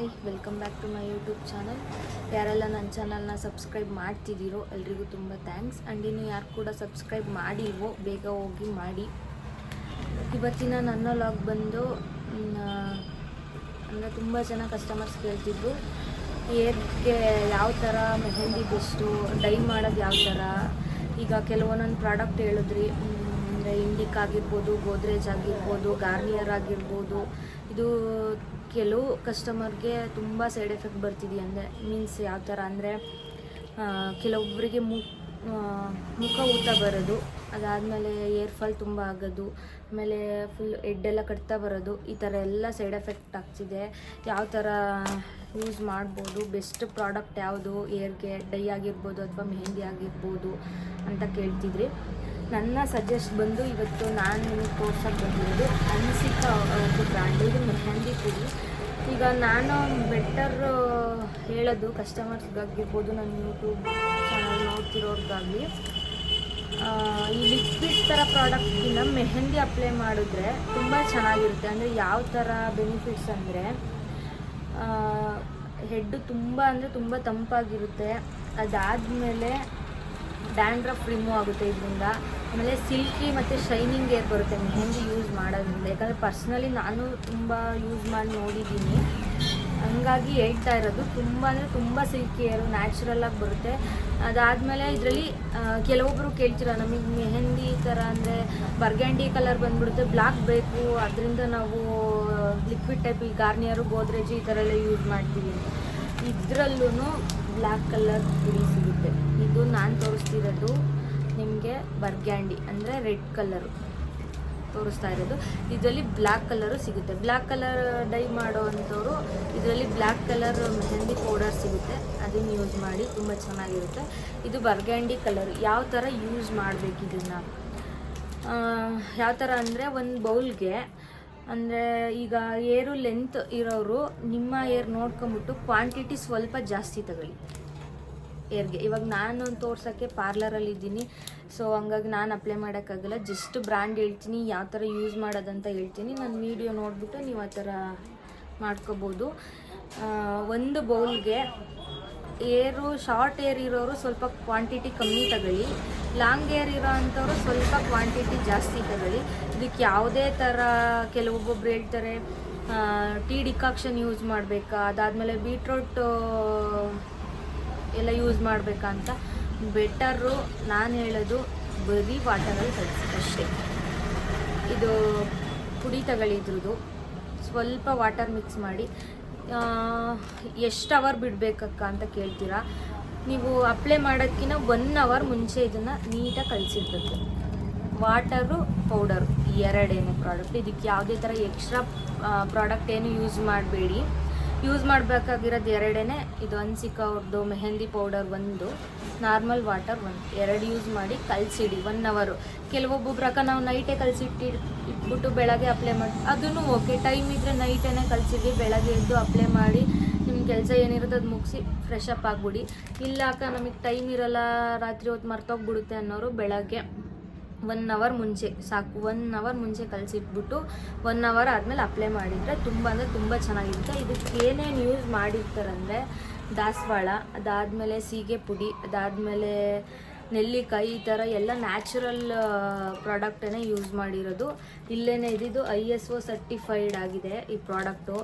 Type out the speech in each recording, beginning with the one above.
Hi welcome back to my YouTube channel ಯಾರೆಲ್ಲ ನನ್ನ ಚಾನಲ್ನ ಸಬ್ಸ್ಕ್ರೈಬ್ ಮಾಡ್ತಿದ್ದೀರೋ ಎಲ್ರಿಗೂ ತುಂಬ ಥ್ಯಾಂಕ್ಸ್ ಆ್ಯಂಡ್ ಇನ್ನು ಯಾರು ಕೂಡ ಸಬ್ಸ್ಕ್ರೈಬ್ ಮಾಡಿಲ್ವೋ, ಬೇಗ ಹೋಗಿ ಮಾಡಿ. ಇವತ್ತಿನ ನನ್ನ ಲಾಗ್ ಬಂದು ಅಂದರೆ ತುಂಬ ಜನ ಕಸ್ಟಮರ್ಸ್ ಕೇಳ್ತಿದ್ರು. ಏರ್ಗೆ ಯಾವ ಥರ ಮೆಹಂದಿ ಬೆಸ್ಟು ಡೈ ಮಾಡೋದು ಯಾವ ಥರ ಈಗ ಕೆಲವೊಂದೊಂದು ಪ್ರಾಡಕ್ಟ್ ಹೇಳಿದ್ರಿ. ಅಂದರೆ ಇಂಡಿಕ್ ಆಗಿರ್ಬೋದು, ಗೋದ್ರೇಜ್ ಆಗಿರ್ಬೋದು ಗಾರ್ನಿಯರ್ ಆಗಿರ್ಬೋದು. ಇದು ಕೆಲವು ಕಸ್ಟಮರ್ಗೆ ತುಂಬ ಸೈಡ್ ಎಫೆಕ್ಟ್ ಬರ್ತಿದೆ ಅಂದರೆ ಮೀನ್ಸ್ ಯಾವ ಥರ ಅಂದರೆ ಕೆಲವೊಬ್ಬರಿಗೆ ಮು ಮುಖ ಊತ ಬರೋದು, ಅದಾದಮೇಲೆ ಏರ್ ಫಾಲ್ ತುಂಬ ಆಗೋದು, ಆಮೇಲೆ ಫುಲ್ ಹೆಡ್ಡೆಲ್ಲ ಕಟ್ತಾ ಬರೋದು, ಈ ಥರ ಎಲ್ಲ ಸೈಡ್ ಎಫೆಕ್ಟ್ ಆಗ್ತಿದೆ. ಯಾವ ಥರ ಯೂಸ್ ಮಾಡ್ಬೋದು ಬೆಸ್ಟ್ ಪ್ರಾಡಕ್ಟ್ ಯಾವುದು ಏರ್ಗೆ ಡೈ ಆಗಿರ್ಬೋದು ಅಥವಾ ಮೆಹಂದಿ ಆಗಿರ್ಬೋದು ಅಂತ ಕೇಳ್ತಿದ್ರಿ. ನನ್ನ ಸಜೆಸ್ಟ್ ಬಂದು ಇವತ್ತು ನಾನು ನಿಮಗೆ ತೋರ್ಸೋಕ್ಕೆ ಬಂದಿರೋದು ಅನಿಸಿಕ ಒಂದು ಬ್ರ್ಯಾಂಡ್ ಮೆಹಂದಿ ಪುಡಿ ಈಗ ನಾನು ಬೆಟರ್ ಹೇಳೋದು ಕಸ್ಟಮರ್ಸ್ಗಾಗಿರ್ಬೋದು ನನ್ನ ಯೂಟ್ಯೂಬ್ ಚಾನಲ್ ನೋಡ್ತಿರೋರ್ಗಾಗಲಿ. ಈ ಲಿಕ್ವಿಡ್ ಥರ ಪ್ರಾಡಕ್ಟಿನ ಮೆಹಂದಿ ಅಪ್ಲೈ ಮಾಡಿದ್ರೆ ತುಂಬ ಚೆನ್ನಾಗಿರುತ್ತೆ. ಅಂದರೆ ಯಾವ ಥರ ಬೆನಿಫಿಟ್ಸ್ ಅಂದರೆ ಹೆಡ್ಡು ತುಂಬ ಅಂದರೆ ತುಂಬ ತಂಪಾಗಿರುತ್ತೆ. ಅದಾದಮೇಲೆ ಡ್ಯಾಂಡ್ರಫ್ ರಿಮೂವ್ ಆಗುತ್ತೆ ಇದರಿಂದ. ಆಮೇಲೆ ಸಿಲ್ಕಿ ಮತ್ತು ಶೈನಿಂಗ್ ಏರ್ ಬರುತ್ತೆ, ಮೆಹಂದಿ ಯೂಸ್ ಮಾಡೋದ್ರಿಂದ. ಯಾಕಂದರೆ ಪರ್ಸ್ನಲಿ ನಾನು ತುಂಬ ಯೂಸ್ ಮಾಡಿ ನೋಡಿದ್ದೀನಿ. ಹಂಗಾಗಿ ಹೇಳ್ತಾ ಇರೋದು ತುಂಬ ಅಂದರೆ ತುಂಬ ಸಿಲ್ಕಿ ಏರು ನ್ಯಾಚುರಲ್ಲಾಗಿ ಬರುತ್ತೆ. ಅದಾದಮೇಲೆ ಇದರಲ್ಲಿ ಕೆಲವೊಬ್ಬರು ಕೇಳ್ತೀರ, ನಮಗೆ ಮೆಹಂದಿ ಥರ ಅಂದರೆ ಬರ್ಗ್ಯಾಂಡಿ ಕಲರ್ ಬಂದ್ಬಿಡುತ್ತೆ ಬ್ಲ್ಯಾಕ್ ಬೇಕು, ಅದರಿಂದ ನಾವು ಲಿಕ್ವಿಡ್ ಟೈಪ್ ಈ ಗಾರ್ನಿಯರು ಗೋದ್ರೇಜು ಈ ಥರ ಎಲ್ಲ ಯೂಸ್ ಮಾಡ್ತೀವಿ. ಇದರಲ್ಲೂ ಬ್ಲ್ಯಾಕ್ ಕಲರ್ ಪುಡಿ ಸಿಗುತ್ತೆ. ಇದು ನಾನು ತೋರಿಸ್ತಿರೋದು ನಿಮಗೆ ಬರ್ಗ್ಯಾಂಡಿ, ಅಂದರೆ ರೆಡ್ ಕಲರು ತೋರಿಸ್ತಾ ಇರೋದು. ಇದರಲ್ಲಿ ಬ್ಲ್ಯಾಕ್ ಕಲರು ಸಿಗುತ್ತೆ. ಬ್ಲ್ಯಾಕ್ ಕಲರ್ ಡೈ ಮಾಡೋ ಅಂಥವ್ರು ಇದರಲ್ಲಿ ಬ್ಲ್ಯಾಕ್ ಕಲರ್ ಮೆಹಂದಿ ಪೌಡರ್ ಸಿಗುತ್ತೆ. ಅದನ್ನು ಯೂಸ್ ಮಾಡಿ ತುಂಬ ಚೆನ್ನಾಗಿರುತ್ತೆ. ಇದು ಬರ್ಗ್ಯಾಂಡಿ ಕಲರ್. ಯಾವ ಥರ ಯೂಸ್ ಮಾಡಬೇಕು ಇದನ್ನು? ಯಾವ ಥರ ಅಂದರೆ ಒಂದು ಬೌಲ್ಗೆ ಅಂದರೆ ಈಗ ಏರು ಲೆಂತ್ ಇರೋರು ನಿಮ್ಮ ಏರ್ ನೋಡ್ಕೊಂಬಿಟ್ಟು ಕ್ವಾಂಟಿಟಿ ಸ್ವಲ್ಪ ಜಾಸ್ತಿ ತಗೊಳ್ಳಿ. ಏರ್ಗೆ. ಇವಾಗ ನಾನು ತೋರ್ಸೋಕ್ಕೆ ಪಾರ್ಲರಲ್ಲಿ ಇದ್ದೀನಿ. ಸೊ ಹಂಗಾಗಿ ನಾನು ಅಪ್ಲೈ ಮಾಡೋಕ್ಕಾಗಲ್ಲ. ಜಸ್ಟ್ ಬ್ರ್ಯಾಂಡ್ ಹೇಳ್ತೀನಿ, ಯಾವ ಥರ ಯೂಸ್ ಮಾಡೋದಂತ ಹೇಳ್ತೀನಿ. ನನ್ನ ವೀಡಿಯೋ ನೋಡಿಬಿಟ್ಟು ನೀವು ಆ ಥರ ಮಾಡ್ಕೋಬೋದು. ಒಂದು ಬೌಲ್ಗೆ ಏರು ಶಾರ್ಟ್ ಏರ್ ಇರೋರು ಸ್ವಲ್ಪ ಕ್ವಾಂಟಿಟಿ ಕಮ್ಮಿ ತಗೊಳ್ಳಿ. ಲಾಂಗ್ ಏರ್ ಇರೋ ಅಂಥವ್ರು ಸ್ವಲ್ಪ ಕ್ವಾಂಟಿಟಿ ಜಾಸ್ತಿ ತಗೊಳ್ಳಿ. ಇದಕ್ಕೆ ಯಾವುದೇ ಥರ ಕೆಲವೊಬ್ಬೊಬ್ರು ಹೇಳ್ತಾರೆ ಟೀ ಡಿಕಾಕ್ಷನ್ ಯೂಸ್ ಮಾಡಬೇಕಾ, ಅದಾದಮೇಲೆ ಬೀಟ್ರೋಟ್ ಎಲ್ಲ ಯೂಸ್ ಮಾಡಬೇಕಾ ಅಂತ ಬೆಟರು ನಾನು ಹೇಳೋದು ಬರೀ ವಾಟರಲ್ಲಿ ಕಳಿಸಿ ಅಷ್ಟೇ. ಇದು ಪುಡಿ ತಗೊಳ್ಳಿದ್ರು ಸ್ವಲ್ಪ ವಾಟರ್ ಮಿಕ್ಸ್ ಮಾಡಿ ಎಷ್ಟು ಅವರ್ ಬಿಡಬೇಕಕ್ಕ ಅಂತ ಕೇಳ್ತೀರಾ? ನೀವು ಅಪ್ಲೈ ಮಾಡೋದಕ್ಕಿಂತ ಒನ್ ಅವರ್ ಮುಂಚೆ ಇದನ್ನು ನೀಟಾಗಿ ಕಲಿಸಿರ್ಬೇಕು ವಾಟರು, ಪೌಡರು ಎರಡೇನು ಪ್ರಾಡಕ್ಟ್ ಇದಕ್ಕೆ ಯಾವುದೇ ಥರ ಎಕ್ಸ್ಟ್ರಾ ಪ್ರಾಡಕ್ಟ್ ಏನು ಯೂಸ್ ಮಾಡಬೇಡಿ. ಯೂಸ್ ಮಾಡಬೇಕಾಗಿರೋದು ಎರಡೇ ಇದು ಅನ್ಸಿಕ ಅವ್ರದ್ದು ಮೆಹಂದಿ ಪೌಡರ್ ಒಂದು, ನಾರ್ಮಲ್ ವಾಟರ್ ಒಂದು. ಎರಡು ಯೂಸ್ ಮಾಡಿ ಕಲಸಿಡಿ ಒನ್ ಅವರು ಕೆಲವೊಬ್ಬೊಬ್ರಕ ನಾವು ನೈಟೇ ಕಲಸಿಟ್ಟು ಇಟ್ಬಿಟ್ಟು ಬೆಳಗ್ಗೆ ಅಪ್ಲೈ ಮಾಡಿ ಅದೂ ಓಕೆ ಟೈಮ್ ಇದ್ದರೆ ನೈಟೇ ಕಲಸಿಡಿ ಬೆಳಗ್ಗೆ ಎದ್ದು ಅಪ್ಲೈ ಮಾಡಿ ನಿಮ್ಮ ಕೆಲಸ ಏನಿರುತ್ತೆ ಅದು ಮುಗಿಸಿ ಫ್ರೆಶ್ ಅಪ್ ಆಗಿಬಿಡಿ. ಇಲ್ಲ ಅಕ್ಕ ನಮಗೆ ಟೈಮ್ ಇರಲ್ಲ, ರಾತ್ರಿ ಹೊತ್ತು ಮರ್ತೋಗ್ಬಿಡುತ್ತೆ ಅನ್ನೋರು ಬೆಳಗ್ಗೆ ಒನ್ ಅವರ್ ಮುಂಚೆ, ಸಾಕು. ಒನ್ ಅವರ್ ಮುಂಚೆ ಕಲಸಿಟ್ಬಿಟ್ಟು ಒನ್ ಅವರ್ ಆದಮೇಲೆ ಅಪ್ಲೈ ಮಾಡಿದರೆ ತುಂಬ ಅಂದರೆ ತುಂಬ ಚೆನ್ನಾಗಿರುತ್ತೆ. ಇದಕ್ಕೆ ಏನೇನು ಯೂಸ್ ಮಾಡಿರ್ತಾರಂದರೆ ದಾಸವಾಳ, ಅದಾದಮೇಲೆ ಸೀಗೆ ಪುಡಿ, ಅದಾದಮೇಲೆ ನೆಲ್ಲಿಕಾಯಿ ಈ ಥರ ಎಲ್ಲ ನ್ಯಾಚುರಲ್ ಪ್ರಾಡಕ್ಟನ್ನೇ ಯೂಸ್ ಮಾಡಿರೋದು. ಇಲ್ಲೇ ಇದ್ದಿದ್ದು ಐ ಎಸ್ ಒ ಸರ್ಟಿಫೈಡ್ ಆಗಿದೆ ಈ ಪ್ರಾಡಕ್ಟು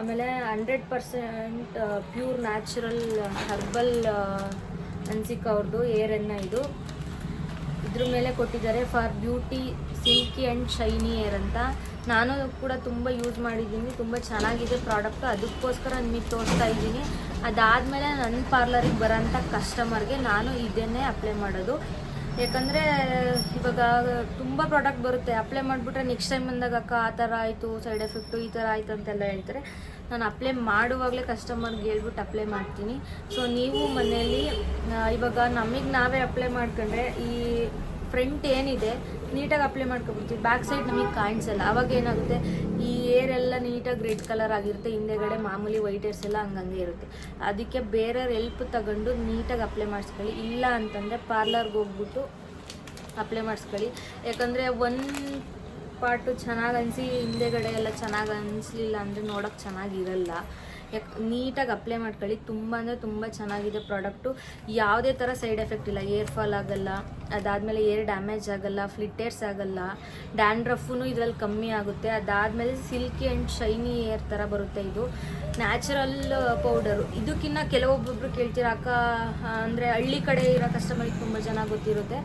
ಆಮೇಲೆ hundred percent pure natural herbal ಅನ್ಸಿಕ್ ಅವ್ರದ್ದು ಏರ್ ಎಣ್ಣೆ ಇದು. ಇದ್ರ ಮೇಲೆ ಕೊಟ್ಟಿದ್ದಾರೆ for beauty, silky and shiny hair ಅಂತ. ನಾನು ಕೂಡ ತುಂಬ ಯೂಸ್ ಮಾಡಿದ್ದೀನಿ, ತುಂಬ ಚೆನ್ನಾಗಿದೆ ಪ್ರಾಡಕ್ಟು. ಅದಕ್ಕೋಸ್ಕರ ನಿಮಗೆ ತೋರಿಸ್ತಾ ಇದ್ದೀನಿ. ಅದಾದಮೇಲೆ ನನ್ನ ಪಾರ್ಲರಿಗೆ ಬರೋಂಥ ಕಸ್ಟಮರ್ಗೆ ನಾನು ಇದನ್ನೇ ಅಪ್ಲೈ ಮಾಡೋದು. ಯಾಕಂದರೆ ಇವಾಗ ತುಂಬ ಪ್ರಾಡಕ್ಟ್ ಬರುತ್ತೆ. ಅಪ್ಲೈ ಮಾಡ್ಬಿಟ್ರೆ ನೆಕ್ಸ್ಟ್ ಟೈಮ್ ಬಂದಾಗ, ಅಕ್ಕ, ಆ ಥರ ಆಯಿತು ಸೈಡ್ ಎಫೆಕ್ಟು ಈ ಥರ ಆಯಿತು ಅಂತೆಲ್ಲ ಹೇಳ್ತಾರೆ. ನಾನು ಅಪ್ಲೈ ಮಾಡುವಾಗಲೇ ಕಸ್ಟಮರ್ಗೆ ಹೇಳ್ಬಿಟ್ಟು ಅಪ್ಲೈ ಮಾಡ್ತೀನಿ. ಸೊ ನೀವು ಮನೆಯಲ್ಲಿ ಇವಾಗ ನಮಗೆ ನಾವೇ ಅಪ್ಲೈ ಮಾಡ್ಕೊಂಡ್ರೆ ಈ ಫ್ರಂಟ್ ಏನಿದೆ, ನೀಟಾಗಿ ಅಪ್ಲೈ ಮಾಡ್ಕೊಬಿಡ್ತೀವಿ ಬ್ಯಾಕ್ ಸೈಡ್ ನಮಗೆ ಕಾಣಿಸಲ್ಲ. ಅವಾಗ ಏನಾಗುತ್ತೆ, ಈ ಏರ್ ಎಲ್ಲ ನೀಟಾಗಿ ರೆಡ್ ಕಲರ್ ಆಗಿರುತ್ತೆ, ಹಿಂದೆಗಡೆ ಮಾಮೂಲಿ ವೈಟ್ ಏರ್ಸ್ ಎಲ್ಲ ಹಂಗಂಗೆ ಇರುತ್ತೆ. ಅದಕ್ಕೆ ಬೇರೆ ಹೆಲ್ಪ್ ತಗೊಂಡು ನೀಟಾಗಿ ಅಪ್ಲೈ ಮಾಡಿಸ್ಕೊಳ್ಳಿ. ಇಲ್ಲ ಅಂತಂದರೆ ಪಾರ್ಲರ್ಗೆ ಹೋಗ್ಬಿಟ್ಟು ಅಪ್ಲೈ ಮಾಡಿಸ್ಕೊಳ್ಳಿ. ಯಾಕಂದರೆ ಒಂದು ಪಾರ್ಟು ಚೆನ್ನಾಗಿ ಅನಿಸಿ, ಹಿಂದೆಗಡೆ ಎಲ್ಲ ಚೆನ್ನಾಗಿ ಅನಿಸ್ಲಿಲ್ಲ ಅಂದರೆ ನೋಡೋಕ್ಕೆ ಚೆನ್ನಾಗಿರಲ್ಲ. ಯಾಕೆ ನೀಟಾಗಿ ಅಪ್ಲೈ ಮಾಡ್ಕೊಳ್ಳಿ. ತುಂಬ ಅಂದರೆ ತುಂಬ ಚೆನ್ನಾಗಿದೆ ಪ್ರಾಡಕ್ಟು ಯಾವುದೇ ಥರ ಸೈಡ್ ಎಫೆಕ್ಟ್ ಇಲ್ಲ. ಏರ್ ಫಾಲ್ ಆಗಲ್ಲ, ಅದಾದಮೇಲೆ ಏರ್ ಡ್ಯಾಮೇಜ್ ಆಗಲ್ಲ ಫ್ಲಿಟ್ಟೇರ್ಸ್ ಆಗಲ್ಲ ಡ್ಯಾಂಡ್ರಫೂ ಇದರಲ್ಲಿ ಕಮ್ಮಿ ಆಗುತ್ತೆ. ಅದಾದಮೇಲೆ ಸಿಲ್ಕಿ ಆ್ಯಂಡ್ ಶೈನಿ ಏರ್ ಥರ ಬರುತ್ತೆ ಇದು. ನ್ಯಾಚುರಲ್ ಪೌಡರು ಇದಕ್ಕಿಂತ ಕೆಲವೊಬ್ಬೊಬ್ರು ಕೇಳ್ತೀರ, ಅಕ್ಕ, ಅಂದರೆ ಹಳ್ಳಿ ಕಡೆ ಇರೋ ಕಸ್ಟಮರಿಗೆ ತುಂಬ ಚೆನ್ನಾಗಿ ಗೊತ್ತಿರುತ್ತೆ.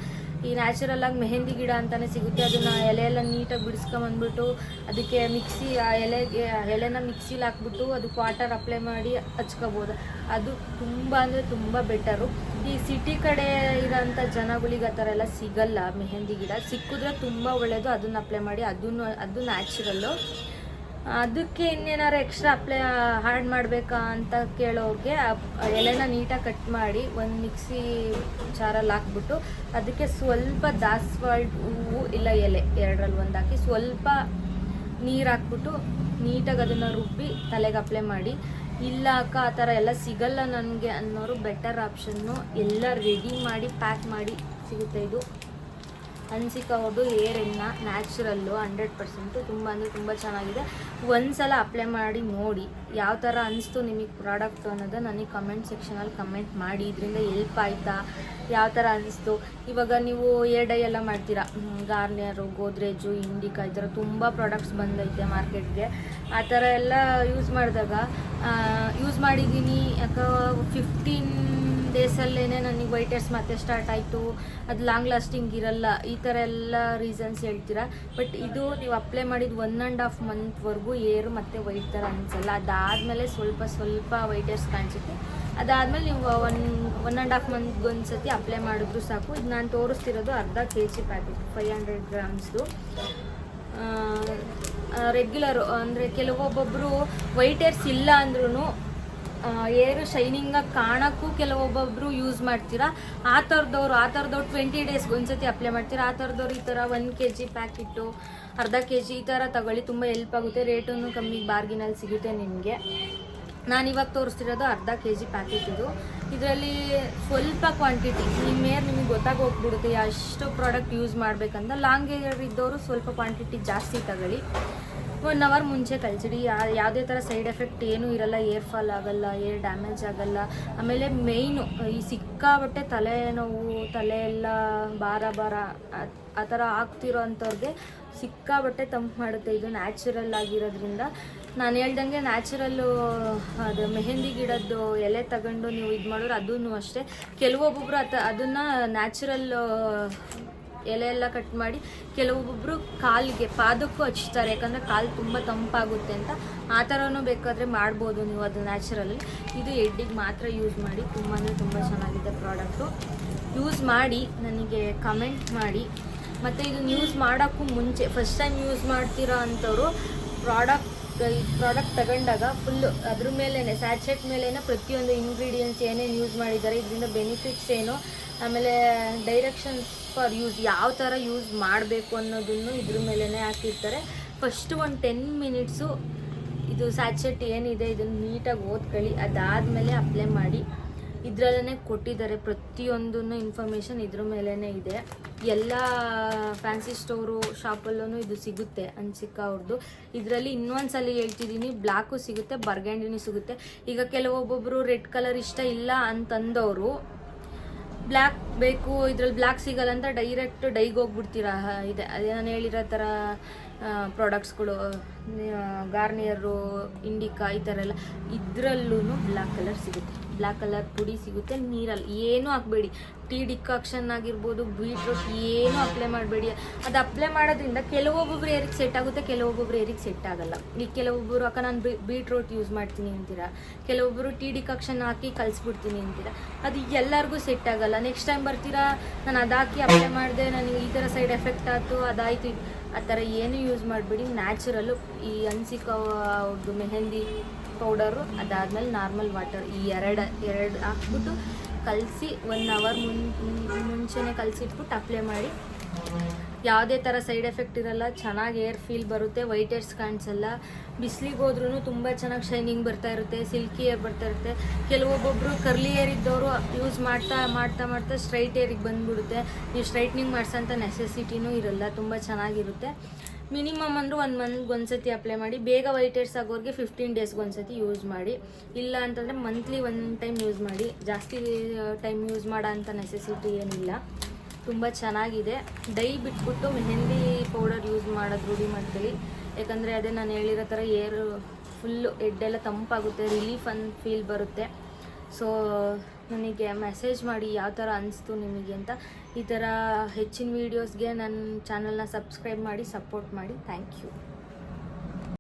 ಈ ನ್ಯಾಚುರಲ್ ಆಗಿ ಮೆಹಂದಿ ಗಿಡ ಅಂತಾನೆ ಸಿಗುತ್ತೆ. ಅದನ್ನ ಎಲೆ ಎಲ್ಲ ನೀಟಾಗಿ ಬಿಡಿಸ್ಕೊಂಬಂದ್ಬಿಟ್ಟು ಅದಕ್ಕೆ ಮಿಕ್ಸಿ, ಆ ಎಲೆಗೆ ಎಲೆನ ಮಿಕ್ಸಿಲಿ ಹಾಕ್ಬಿಟ್ಟು ಅದಕ್ಕೆ ವಾಟರ್ ಅಪ್ಲೈ ಮಾಡಿ ಹಚ್ಕೋಬೋದು. ಅದು ತುಂಬ ಅಂದರೆ ತುಂಬ ಬೆಟರು. ಈ ಸಿಟಿ ಕಡೆ ಇರೋಂಥ ಜನಗಳಿಗೆ ಆ ಥರ ಎಲ್ಲ ಸಿಗಲ್ಲ ಮೆಹಂದಿ ಗಿಡ. ಸಿಕ್ಕಿದ್ರೆ ತುಂಬ ಒಳ್ಳೆಯದು ಅದನ್ನು ಅಪ್ಲೈ ಮಾಡಿ, ಅದನ್ನು, ಅದು ನ್ಯಾಚುರಲ್ಲು. ಅದಕ್ಕೆ ಇನ್ನೇನಾರು ಎಕ್ಸ್ಟ್ರಾ ಅಪ್ಲೈ ಹಾಡ್ ಮಾಡಬೇಕಾ ಅಂತ ಕೇಳೋಕ್ಕೆ ಆ ಎಲೆನ ನೀಟಾಗಿ ಕಟ್ ಮಾಡಿ ಒಂದು ಮಿಕ್ಸಿ ಚಾರಲ್ಲಿ ಹಾಕ್ಬಿಟ್ಟು ಅದಕ್ಕೆ ಸ್ವಲ್ಪ ದಾಸವಾಳ ಹೂವು ಇಲ್ಲ ಎಲೆ ಎರಡರಲ್ಲಿ ಒಂದು ಹಾಕಿ ಸ್ವಲ್ಪ ನೀರು ಹಾಕ್ಬಿಟ್ಟು ನೀಟಾಗಿ ಅದನ್ನು ರುಬ್ಬಿ ತಲೆಗೆ ಅಪ್ಲೈ ಮಾಡಿ. ಇಲ್ಲ ಅಕ್ಕ, ಆ ಥರ ಎಲ್ಲ ಸಿಗಲ್ಲ ನನಗೆ ಅನ್ನೋರು ಬೆಟರ್ ಆಪ್ಷನ್ನು ಎಲ್ಲ ರೆಡಿ ಮಾಡಿ ಪ್ಯಾಕ್ ಮಾಡಿ ಸಿಗುತ್ತೆ ಇದು. ಅನ್ಸಿಕ ಅವ್ರದ್ದು ಏರ್ ಇನ್ನ ನ್ಯಾಚುರಲ್ಲು ಹಂಡ್ರೆಡ್ ಪರ್ಸೆಂಟು ತುಂಬ ಅಂದರೆ ತುಂಬ ಚೆನ್ನಾಗಿದೆ. ಒಂದ್ಸಲ ಅಪ್ಲೈ ಮಾಡಿ ನೋಡಿ, ಯಾವ ಥರ ಅನಿಸ್ತು ನಿಮಗೆ ಪ್ರಾಡಕ್ಟ್ ಅನ್ನೋದು ನನಗೆ ಕಮೆಂಟ್ ಸೆಕ್ಷನಲ್ಲಿ ಕಮೆಂಟ್ ಮಾಡಿ, ಇದರಿಂದ ಎಲ್ಪ್ ಆಯಿತಾ, ಯಾವ ಥರ ಅನಿಸ್ತು? ಇವಾಗ ನೀವು ಏರ್ ಡೈ ಎಲ್ಲ ಮಾಡ್ತೀರಾ? ಗಾರ್ನಿಯರು, ಗೋದ್ರೇಜು, ಇಂಡಿಕಾ, ಈ ಥರ ತುಂಬ ಪ್ರಾಡಕ್ಟ್ಸ್ ಬಂದೈತೆ ಮಾರ್ಕೆಟ್ಗೆ. ಆ ಥರ ಎಲ್ಲ ಯೂಸ್ ಮಾಡಿದಾಗ ಯೂಸ್ ಮಾಡಿದ್ದೀನಿ, ಯಾಕೆ ಫಿಫ್ಟೀನ್ ಡೇಸಲ್ಲೇ ನನಗೆ ವೈಟ್ ಮತ್ತೆ ಸ್ಟಾರ್ಟ್ ಆಯಿತು. ಅದು ಲಾಂಗ್ ಲಾಸ್ಟಿಂಗ್ ಇರಲ್ಲ. ಈ ಥರ ಎಲ್ಲ ರೀಸನ್ಸ್ ಹೇಳ್ತೀರಾ? ಬಟ್ ಇದು ನೀವು ಅಪ್ಲೈ ಮಾಡಿದ ಒನ್ ಆ್ಯಂಡ್ ಹಾಫ್ ಮಂತ್ವರೆಗೂ ಏರು ಮತ್ತು ವೈಟ್ ಥರ ಅನಿಸಲ್ಲ. ಅದಾದಮೇಲೆ ಸ್ವಲ್ಪ ಸ್ವಲ್ಪ ವೈಟ್ ಕಾಣಿಸುತ್ತೆ. ಅದಾದಮೇಲೆ ನೀವು ಒನ್ ಒನ್ ಆ್ಯಂಡ್ ಹಾಫ್ ಮಂತ್ಗೆ ಒಂದು ಸತಿ ಅಪ್ಲೈ ಮಾಡಿದ್ರು ಸಾಕು. ಇದು ನಾನು ತೋರಿಸ್ತಿರೋದು ಅರ್ಧ K G packet five hundred ಗ್ರಾಮ್ಸ್ದು regular ಅಂದರೆ ಕೆಲವೊಬ್ಬೊಬ್ಬರು ವೈಟ್ ಇಲ್ಲ ಅಂದ್ರೂ ಏರು ಶೈನಿಂಗಾಗಿ ಕಾಣೋಕ್ಕೂ ಕೆಲವೊಬ್ಬೊಬ್ರು ಯೂಸ್ ಮಾಡ್ತೀರಾ? ಆ ಥರದವ್ರು ಆ ಥರದವ್ರು ಟ್ವೆಂಟಿ ಡೇಸ್ಗೆ ಒಂದ್ಸತಿ ಅಪ್ಲೈ ಮಾಡ್ತೀರಾ? ಆ ಥರದವ್ರು ಈ ಥರ ಒನ್ ಕೆ ಜಿ ಪ್ಯಾಕೆಟು ಅರ್ಧ ಕೆ ಜಿ ಈ ಥರ ತಗೊಳ್ಳಿ, ತುಂಬ ಹೆಲ್ಪ್ ಆಗುತ್ತೆ. ರೇಟನ್ನು ಕಮ್ಮಿ ಬಾರ್ಗಿನಲ್ಲಿ ಸಿಗುತ್ತೆ ನಿಮಗೆ. ನಾನಿವಾಗ ತೋರಿಸ್ತಿರೋದು ಅರ್ಧ ಕೆ ಜಿ ಪ್ಯಾಕೆಟ್ ಇದು ಇದರಲ್ಲಿ ಸ್ವಲ್ಪ ಕ್ವಾಂಟಿಟಿ ನಿಮ್ಮ ಏರ್ ನಿಮಗೆ ಗೊತ್ತಾಗೋಗ್ಬಿಡುತ್ತೆ ಎಷ್ಟು ಪ್ರಾಡಕ್ಟ್ ಯೂಸ್ ಮಾಡಬೇಕಂತ. ಲಾಂಗ್ ಏರ್ ಇದ್ದವರು ಸ್ವಲ್ಪ ಕ್ವಾಂಟಿಟಿ ಜಾಸ್ತಿ ತಗೊಳ್ಳಿ. ಒನ್ ಅವರ್ ಮುಂಚೆ ಕಳಿಸಿಡಿ ಯಾವುದೇ ಥರ ಸೈಡ್ ಎಫೆಕ್ಟ್ ಏನೂ ಇರಲ್ಲ. ಏರ್ ಫಾಲ್ ಆಗಲ್ಲ ಏರ್ ಡ್ಯಾಮೇಜ್ ಆಗಲ್ಲ. ಆಮೇಲೆ ಮೇಯ್ನು ಈ ಸಿಕ್ಕಾಬಟ್ಟೆ ತಲೆನೋವು ತಲೆ ಎಲ್ಲ ಭಾರ ಭಾರ, ಆ- ಥರ ಆಗ್ತಿರೋ ಅಂಥವ್ರಿಗೆ ಸಿಕ್ಕಾಬಟ್ಟೆ ತಂಪು ಮಾಡುತ್ತೆ. ಇದು ನ್ಯಾಚುರಲ್ ಆಗಿರೋದ್ರಿಂದ. ನಾನು ಹೇಳ್ದಂಗೆ ನ್ಯಾಚುರಲ್ಲು ಅದು ಮೆಹಂದಿ ಗಿಡದ್ದು ಎಲೆ ತಗೊಂಡು ನೀವು ಇದು ಮಾಡಿದ್ರೆ ಅದೂ ಅಷ್ಟೇ. ಕೆಲವೊಬ್ಬೊಬ್ರು ಅತ, ಅದನ್ನು ನ್ಯಾಚುರಲ್ ಎಲೆ ಎಲ್ಲ ಕಟ್ ಮಾಡಿ ಕೆಲವೊಬ್ಬೊಬ್ರು ಕಾಲಿಗೆ ಪಾದಕ್ಕೂ ಹಚ್ತಾರೆ, ಯಾಕಂದರೆ ಕಾಲು ತುಂಬ ತಂಪಾಗುತ್ತೆ ಅಂತ. ಆ ಥರನೂ ಬೇಕಾದರೆ ಮಾಡ್ಬೋದು ನೀವು ಅದು ನ್ಯಾಚುರಲಿ ಇದು ಎಡ್ಡಿಗೆ ಮಾತ್ರ ಯೂಸ್ ಮಾಡಿ ತುಂಬ ತುಂಬ ಚೆನ್ನಾಗಿದೆ ಪ್ರಾಡಕ್ಟು ಯೂಸ್ ಮಾಡಿ, ನನಗೆ ಕಮೆಂಟ್ ಮಾಡಿ. ಮತ್ತು ಇದನ್ನ ಯೂಸ್ ಮಾಡೋಕ್ಕೂ ಮುಂಚೆ ಫಸ್ಟ್ ಟೈಮ್ ಯೂಸ್ ಮಾಡ್ತೀರಾ ಅಂಥವ್ರು ಪ್ರಾಡಕ್ಟ್ ಈ ಪ್ರಾಡಕ್ಟ್ ತಗೊಂಡಾಗ ಫುಲ್ಲು ಅದ್ರ ಮೇಲೇ ಸ್ಯಾಚೆಟ್ ಮೇಲೇ ಪ್ರತಿಯೊಂದು ಇಂಗ್ರೀಡಿಯೆಂಟ್ಸ್ ಏನೇನು ಯೂಸ್ ಮಾಡಿದ್ದಾರೆ, ಇದರಿಂದ ಬೆನಿಫಿಟ್ಸ್ ಏನು, ಆಮೇಲೆ ಡೈರೆಕ್ಷನ್ಸ್ ಫಾರ್ ಯೂಸ್ ಯಾವ ಥರ ಯೂಸ್ ಮಾಡಬೇಕು ಅನ್ನೋದನ್ನು ಇದ್ರ ಮೇಲೇ ಹಾಕಿರ್ತಾರೆ. ಫಸ್ಟ್ ಒಂದು ಟೆನ್ ಮಿನಿಟ್ಸು ಇದು ಸ್ಯಾಚೆಟ್ ಏನಿದೆ, ಇದನ್ನು ನೀಟಾಗಿ ಓದ್ಕೊಳ್ಳಿ, ಅದಾದಮೇಲೆ ಅಪ್ಲೈ ಮಾಡಿ. ಇದರಲ್ಲೇ ಕೊಟ್ಟಿದ್ದಾರೆ. ಪ್ರತಿಯೊಂದನ್ನು ಇನ್ಫಾರ್ಮೇಷನ್ ಇದ್ರ ಮೇಲೇ ಇದೆ. ಎಲ್ಲ ಫ್ಯಾನ್ಸಿ ಸ್ಟೋರು ಶಾಪಲ್ಲೂ ಇದು ಸಿಗುತ್ತೆ ಅನ್ಸಿಕ್ಕ ಅವ್ರದ್ದು ಇದರಲ್ಲಿ ಇನ್ನೊಂದ್ಸಲ ಹೇಳ್ತಿದ್ದೀನಿ ಬ್ಲ್ಯಾಕು ಸಿಗುತ್ತೆ, ಬರ್ಗ್ಯಾಂಡಿನೂ ಸಿಗುತ್ತೆ. ಈಗ ಕೆಲವೊಬ್ಬೊಬ್ಬರು ರೆಡ್ ಕಲರ್ ಇಷ್ಟ ಇಲ್ಲ ಅಂತಂದವರು ಬ್ಲ್ಯಾಕ್ ಬೇಕು, ಇದ್ರಲ್ಲಿ ಬ್ಲ್ಯಾಕ್ ಸಿಗಲ್ಲ ಅಂತ ಡೈರೆಕ್ಟ್ ಡೈಗೆ ಹೋಗ್ಬಿಡ್ತೀರಾ? ಇದೆ, ಅದೇ ನಾನು ಹೇಳಿರೋ ಥರ ಪ್ರಾಡಕ್ಟ್ಸ್ಗಳು ಗಾರ್ನಿಯರು ಇಂಡಿಕಾ ಈ ಥರ ಎಲ್ಲ ಇದರಲ್ಲೂ ಬ್ಲ್ಯಾಕ್ ಕಲರ್ ಸಿಗುತ್ತೆ. ಬ್ಲ್ಯಾಕ್ ಕಲರ್ ಪುಡಿ ಸಿಗುತ್ತೆ, ನೀರಲ್ಲಿ. ಏನೂ ಹಾಕ್ಬೇಡಿ. ಟೀ ಡಿಕಾಕ್ಷನ್ ಆಗಿರ್ಬೋದು, ಬೀಟ್ರೂಟ್ ಏನೂ ಅಪ್ಲೈ ಮಾಡಬೇಡಿ. ಅದು ಅಪ್ಲೈ ಮಾಡೋದ್ರಿಂದ ಕೆಲವೊಬ್ಬೊಬ್ರು ಏರಿಗೆ ಸೆಟ್ ಆಗುತ್ತೆ, ಕೆಲವೊಬ್ಬೊಬ್ರು ಏರಿಗೆ ಸೆಟ್ ಆಗಲ್ಲ. ಈಗ ಕೆಲವೊಬ್ಬರು, ಅಕ್ಕ ನಾನು ಬೀಟ್ರೂಟ್ ಯೂಸ್ ಮಾಡ್ತೀನಿ ಅಂತೀರಾ? ಕೆಲವೊಬ್ಬರು ಟೀ ಡಿಕಾಕ್ಷನ್ ಹಾಕಿ ಕಲಿಸ್ಬಿಡ್ತೀನಿ ಅಂತೀರಾ? ಅದು ಎಲ್ಲರಿಗೂ ಸೆಟ್ ಆಗಲ್ಲ. ನೆಕ್ಸ್ಟ್ ಟೈಮ್ ಬರ್ತೀರಾ? ನಾನು ಅದಾಕಿ ಅಪ್ಲೈ ಮಾಡಿದೆ ನನಗೆ ಈ ಥರ ಸೈಡ್ ಎಫೆಕ್ಟ್ ಆಯಿತು, ಅದಾಯಿತು. ಆ ಥರ ಏನೂ ಯೂಸ್ ಮಾಡಬೇಡಿ. ನ್ಯಾಚುರಲ್ಲು ಈ ಅನ್ಸಿಕ ಅವ್ರದ್ದು ಮೆಹಂದಿ ಪೌಡರು ಅದಾದಮೇಲೆ ನಾರ್ಮಲ್ ವಾಟರ್ ಈ ಎರಡು ಎರಡು ಹಾಕ್ಬಿಟ್ಟು ಕಲಸಿ ಒನ್ ಅವರ್ ಮುಂಚೆನೇ ಕಲಸಿಟ್ಬಿಟ್ಟು ಅಪ್ಲೈ ಮಾಡಿ. ಯಾವುದೇ ಥರ ಸೈಡ್ ಎಫೆಕ್ಟ್ ಇರಲ್ಲ, ಚೆನ್ನಾಗಿ ಏರ್ ಫೀಲ್ ಬರುತ್ತೆ ವೈಟ್ ಏರ್ಸ್ ಕಾಣಿಸಲ್ಲ. ಬಿಸಿಲಿಗೆ ಹೋದ್ರೂ ತುಂಬ ಚೆನ್ನಾಗಿ ಶೈನಿಂಗ್ ಬರ್ತಾ ಇರುತ್ತೆ, ಸಿಲ್ಕಿ ಏರ್ ಬರ್ತಾ ಇರುತ್ತೆ. ಕೆಲವೊಬ್ಬೊಬ್ಬರು ಕರ್ಲಿ ಏರ್ ಇದ್ದವರು ಯೂಸ್ ಮಾಡ್ತಾ ಮಾಡ್ತಾ ಮಾಡ್ತಾ ಸ್ಟ್ರೈಟ್ ಏರಿಗೆ ಬಂದ್ಬಿಡುತ್ತೆ. ನೀವು ಸ್ಟ್ರೈಟ್ನಿಂಗ್ ಮಾಡಿಸೋಂಥ ನೆಸೆಸಿಟಿನೂ ಇರಲ್ಲ, ತುಂಬ ಚೆನ್ನಾಗಿರುತ್ತೆ. ಮಿನಿಮಮ್ ಅಂದರೂ ಒಂದು ಮಂತ್ಗೆ ಒಂದ್ಸತಿ ಅಪ್ಲೈ ಮಾಡಿ, ಬೇಗ ವೈಟ್ ಏರ್ಸ್ ಆಗೋರಿಗೆ ಫಿಫ್ಟೀನ್ ಡೇಸ್ಗೆ ಒಂದ್ಸತಿ ಯೂಸ್ ಮಾಡಿ. ಇಲ್ಲ ಅಂತಂದರೆ ಮಂತ್ಲಿ ಒನ್ ಟೈಮ್ ಯೂಸ್ ಮಾಡಿ, ಜಾಸ್ತಿ ಟೈಮ್ ಯೂಸ್ ಮಾಡೋ ಅಂಥ ನೆಸೆಸಿಟಿ ಏನಿಲ್ಲ. ತುಂಬ ಚೆನ್ನಾಗಿದೆ. ಡೈ ಬಿಟ್ಬಿಟ್ಟು ಮೆಹಂದಿ ಪೌಡರ್ ಯೂಸ್ ಮಾಡೋದು ರೂಢಿ ಮಾಡ್ತೀವಿ ಯಾಕಂದರೆ ಅದೇ ನಾನು ಹೇಳಿರೋ ಥರ ಏರ್ ಫುಲ್ಲು ಹೆಡ್ಡೆಲ್ಲ ತಂಪಾಗುತ್ತೆ ರಿಲೀಫ್ ಅನ್ ಫೀಲ್ ಬರುತ್ತೆ. ಸೊ ನನಗೆ ಮೆಸೇಜ್ ಮಾಡಿ ಯಾವ ಥರ ಅನಿಸ್ತು ನಿಮಗೆ ಅಂತ ಈ ಥರ ಹೆಚ್ಚಿನ ವೀಡಿಯೋಸ್ಗೆ ನನ್ನ ಚಾನಲ್ನ ಸಬ್ಸ್ಕ್ರೈಬ್ ಮಾಡಿ ಸಪೋರ್ಟ್ ಮಾಡಿ. Thank you